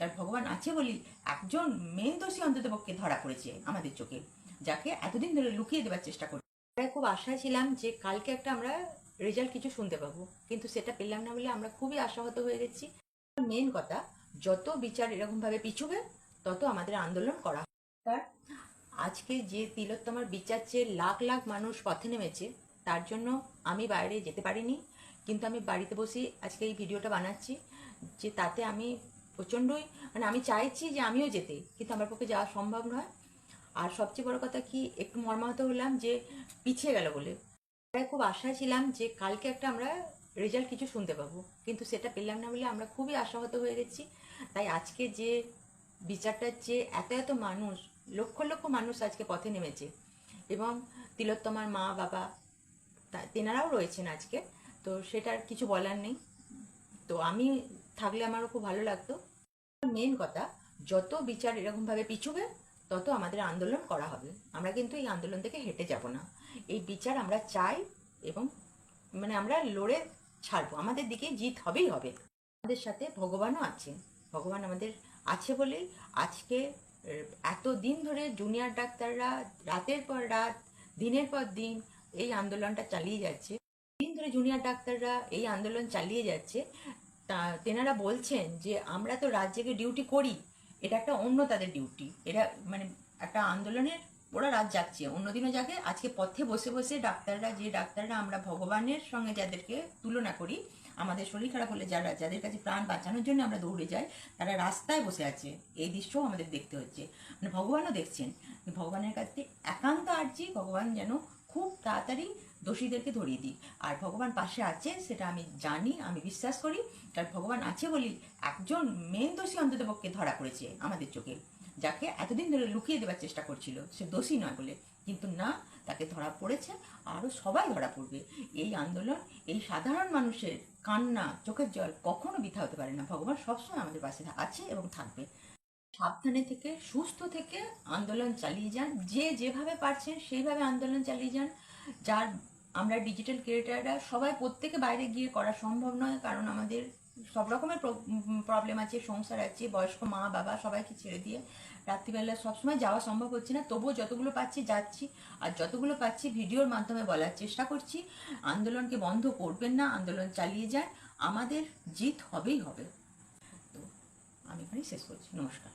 তার ভগবান আছে বলি একজন মেন দোষী অন্তত পক্ষে ধরা পড়েছে আমাদের চোখে, যাকে এতদিন ধরে লুকিয়ে দেওয়ার চেষ্টা করছে আমরা খুব আশায় ছিলাম যে কালকে একটা আমরা রেজাল্ট কিছু শুনতে পাবো, কিন্তু সেটা পেলাম না বলে আমরা খুবই আশাহত হয়ে গেছি মেন কথা, যত বিচার এরকমভাবে পিছুবে, তত আমাদের আন্দোলন করা। তার আজকে যে তিলোত্তমার বিচার চেয়ে লাখ লাখ মানুষ পথে নেমেছে, তার জন্য আমি বাইরে যেতে পারিনি, কিন্তু আমি বাড়িতে বসে আজকে এই ভিডিওটা বানাচ্ছি, যে তাতে আমি প্রচণ্ডই মানে আমি চাইছি যে আমিও যেতে, কিন্তু আমার পক্ষে যাওয়া সম্ভব নয়। আর সবচেয়ে বড় কথা কি, একটু মর্মাহত হলাম যে পিছিয়ে গেল বলে। আমরা খুব আশায় ছিলাম যে কালকে একটা আমরা রেজাল্ট কিছু শুনতে পাবো, কিন্তু সেটা পেলাম না বলে আমরা খুবই আশাহত হয়ে গেছি। তাই আজকে যে বিচারটার যে এত এত মানুষ, লক্ষ লক্ষ মানুষ আজকে পথে নেমেছে, এবং তিলোত্তমার মা, বাবা তেনারাও রয়েছেন আজকে, তো সেটার কিছু বলার নেই। তো আমি থাকলে আমারও খুব ভালো লাগতো। মেন কথা, যত বিচার এরকমভাবে পিছুবে, তত আমাদের আন্দোলন করা হবে। আমরা কিন্তু এই আন্দোলন থেকে হেঁটে যাব না। এই বিচার আমরা চাই এবং মানে আমরা লড়ে ছাড়বো। আমাদের দিকে জিত হবেই হবে। আমাদের সাথে ভগবানও আছে ভগবান আমাদের আছে বলেই আজকে এত দিন ধরে জুনিয়র ডাক্তাররা রাতের পর রাত, দিনের পর দিন এই আন্দোলনটা চালিয়ে যাচ্ছে। দিন ধরে জুনিয়র ডাক্তাররা এই আন্দোলন চালিয়ে যাচ্ছে। তা তেনারা বলছেন যে, আমরা তো রাত জেগে ডিউটি করি। এটা একটা অন্য তাদের ডিউটি এটা মানে একটা আন্দোলনের, ওরা রাত যাচ্ছে অন্যদিনও জাগে। আজকে পথে বসে বসে ডাক্তাররা, যে ডাক্তাররা আমরা ভগবানের সঙ্গে যাদেরকে তুলনা করি, আমাদের শরীর খারাপ হলে যারা, যাদের কাছে প্রাণ বাঁচানোর জন্য আমরা দৌড়ে যাই, তারা রাস্তায় বসে আছে। এই দৃশ্যও আমাদের দেখতে হচ্ছে। মানে ভগবানও দেখছেন। ভগবানের কাছে একান্ত আর্জি। ভগবান যেন খুব তাড়াতাড়ি দোষীদেরকে ধরিয়ে দিই। আর ভগবান পাশে আছে সেটা আমি জানি, আমি বিশ্বাস করি। কারণ ভগবান আছে বলি একজন মেন দোষী অন্তত পক্ষে ধরা পড়েছে আমাদের চোখে। যাকে এতদিন ধরে লুকিয়ে দেওয়ার চেষ্টা করছিল, সে দোষী নয় বলে। কিন্তু না, তাকে ধরা পড়েছে, আরও সবাই ধরা পড়বে। এই আন্দোলন, এই সাধারণ মানুষের কান্না, চোখের জল কখনো বৃথা হতে পারে না। ভগবান সবসময় আমাদের পাশে আছে এবং থাকবে। সাবধানে থেকে, সুস্থ থেকে আন্দোলন চালিয়ে যান। যে যেভাবে পারছেন, সেইভাবে আন্দোলন চালিয়ে যান। যার আমরা ডিজিটাল ক্রিয়েটাররা সবাই প্রত্যেকে বাইরে গিয়ে করা সম্ভব নয়, কারণ আমাদের সব রকমের প্রবলেম আছে, সংসার আছে, বয়স্ক মা, বাবা সবাইকে ছেড়ে দিয়ে রাত্রিবেলা সবসময় যাওয়া সম্ভব হচ্ছে না। তবুও যতগুলো পাচ্ছি যাচ্ছি, আর যতগুলো পাচ্ছি ভিডিওর মাধ্যমে বলার চেষ্টা করছি। আন্দোলনকে বন্ধ করবেন না, আন্দোলন চালিয়ে যান, আমাদের জিত হবেই হবে। তো আমি এখানেই শেষ করছি। নমস্কার।